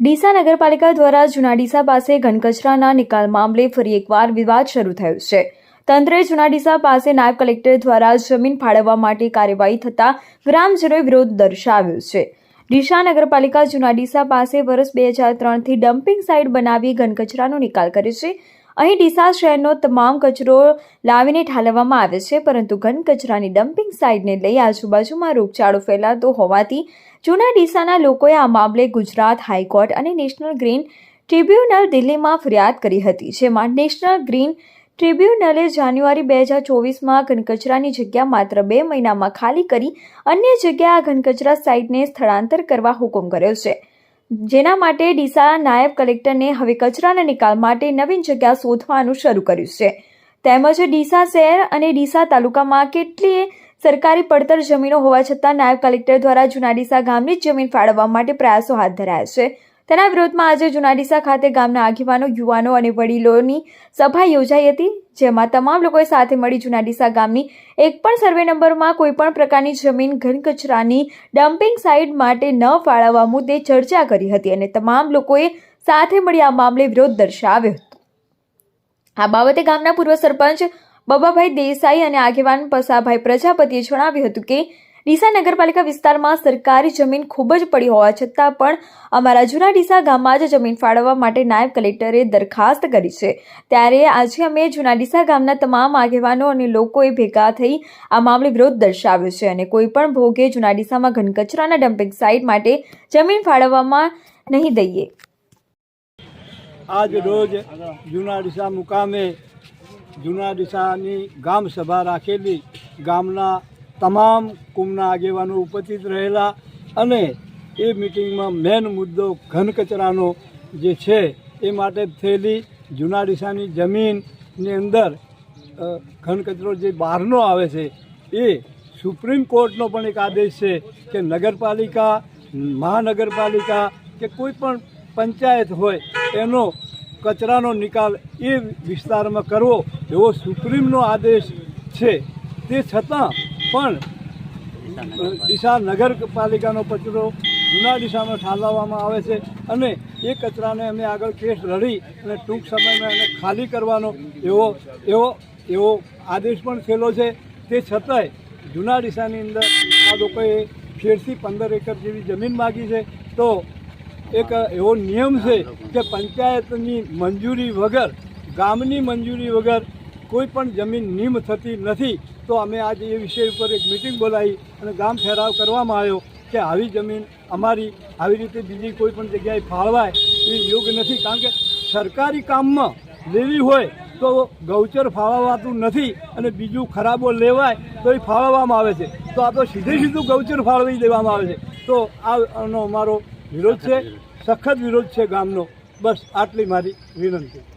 ડીસા નગરપાલિકા દ્વારા જૂના ડીસા પાસે ઘનકચરાના નિકાલ મામલે ફરી એકવાર વિવાદ શરૂ થયો છે. તંત્રે જૂના ડીસા પાસે નાયબ કલેક્ટર દ્વારા જમીન ફાળવવા માટે કાર્યવાહી થતા ગ્રામજનોએ વિરોધ દર્શાવ્યો છે. ડીસા નગરપાલિકા જૂના ડીસા પાસે વર્ષ બે હજાર ત્રણથી ડમ્પિંગ સાઇટ બનાવી ઘનકચરાનો નિકાલ કરે છે. અહીં ડીસા શહેરનો તમામ કચરો લાવીને ઠાલવવામાં આવે છે, પરંતુ ઘન કચરાની ડમ્પિંગ સાઇટને લઈ આજુબાજુમાં રોગચાળો ફેલાતો હોવાથી જૂના ડીસાના લોકોએ આ મામલે ગુજરાત હાઈકોર્ટ અને નેશનલ ગ્રીન ટ્રિબ્યુનલ દિલ્હીમાં ફરિયાદ કરી હતી, જેમાં નેશનલ ગ્રીન ટ્રિબ્યુનલે જાન્યુઆરી બે હજાર ચોવીસમાં ઘનકચરાની જગ્યા માત્ર બે મહિનામાં ખાલી કરી અન્ય જગ્યાએ આ ઘનકચરા સાઇટને સ્થળાંતર કરવા હુકમ કર્યો છે. જેના માટે ડીસા નાયબ કલેક્ટરને હવે કચરાના નિકાલ માટે નવીન જગ્યા શોધવાનું શરૂ કર્યું છે. તેમજ ડીસા શહેર અને ડીસા તાલુકામાં કેટલીય સરકારી પડતર જમીનો હોવા છતાં નાયબ કલેક્ટર દ્વારા જૂના ડીસા ગામની જમીન ફાળવવા માટે પ્રયાસો હાથ ધરાયા છે. તેના વિરોધમાં આજે જુનાડીસા ખાતે ગામના આગેવાનો, યુવાનો અને વડીલોની સભા યોજાઈ હતી, જેમાં તમામ લોકોએ સાથે મળી જુનાડીસા ગામની એક પણ સર્વે નંબરમાં કોઈ પણ પ્રકારની જમીન, ઘન કચરાની ડમ્પિંગ સાઇટ માટે ન ફાળવવા મુદ્દે ચર્ચા કરી હતી અને તમામ લોકોએ સાથે મળી આ મામલે વિરોધ દર્શાવ્યો હતો. આ બાબતે ગામના પૂર્વ સરપંચ બબાભાઈ દેસાઈ અને આગેવાન પસાભાઈ પ્રજાપતિએ જણાવ્યું હતું કે ડીસા નગરપાલિકા વિસ્તારમાં સરકારી જમીન ખૂબ જ પડી હોવા છતાં પણ અમારા જૂના ડીસા ગામમાં જ જમીન ફાળવવા માટે નાયબ કલેક્ટરે દરખાસ્ત કરી છે. ત્યારે આજે અમે જૂના ડીસા ગામના તમામ આગેવાનો અને લોકોએ ભેગા થઈ આ મામલે વિરોધ દર્શાવ્યો છે અને કોઈપણ ભોગે જૂના ડીસામાં ઘનકચરાના ડમ્પિંગ સાઇટ માટે જમીન ફાળવવામાં નહીં દઈએ. આજ રોજ જૂના ડીસા મુકામે જૂના ડીસાની ગામ સભા રાખેલી ગામના તમામ કુંભના આગેવાનો ઉપસ્થિત રહેલા અને એ મિટિંગમાં મેન મુદ્દો ઘન કચરાનો જે છે એ માટે થયેલી જૂના ડીસાની જમીનની અંદર ઘન કચરો જે બહારનો આવે છે, એ સુપ્રીમ કોર્ટનો પણ એક આદેશ છે કે નગરપાલિકા, મહાનગરપાલિકા કે કોઈ પણ પંચાયત હોય એનો કચરાનો નિકાલ એ વિસ્તારમાં કરવો એવો સુપ્રીમનો આદેશ છે. તે છતાં પણ ડીસા નગરપાલિકાનો કચરો જૂના દિશામાં ઠાલવવામાં આવે છે અને એ કચરાને અમે આગળ કેસ લડી અને ટૂંક સમયમાં એને ખાલી કરવાનો એવો એવો એવો આદેશ પણ થયેલો છે. તે છતાંય જૂના દિશાની અંદર આ લોકોએ છેડથી પંદર એકર જેવી જમીન માગી છે. તો એક એવો નિયમ છે કે પંચાયતની મંજૂરી વગર, ગામની મંજૂરી વગર કોઈ પણ જમીન નિમ થતી નથી. તો અમે આજે એ વિષય ઉપર એક મિટિંગ બોલાવી અને ગામ ઠેરાવ કરવામાં આવ્યો કે આવી જમીન અમારી, આવી રીતે બીજી કોઈ પણ જગ્યાએ ફાળવાય એ યોગ્ય નથી. કારણ કે સરકારી કામમાં લેવી હોય તો ગૌચર ફાળવાતું નથી અને બીજું ખરાબો લેવાય તો એ ફાળવવામાં આવે છે. તો આ તો સીધે સીધું ગૌચર ફાળવી દેવામાં આવે છે. તો આનો અમારો વિરોધ છે, સખત વિરોધ છે ગામનો. બસ આટલી મારી વિનંતી.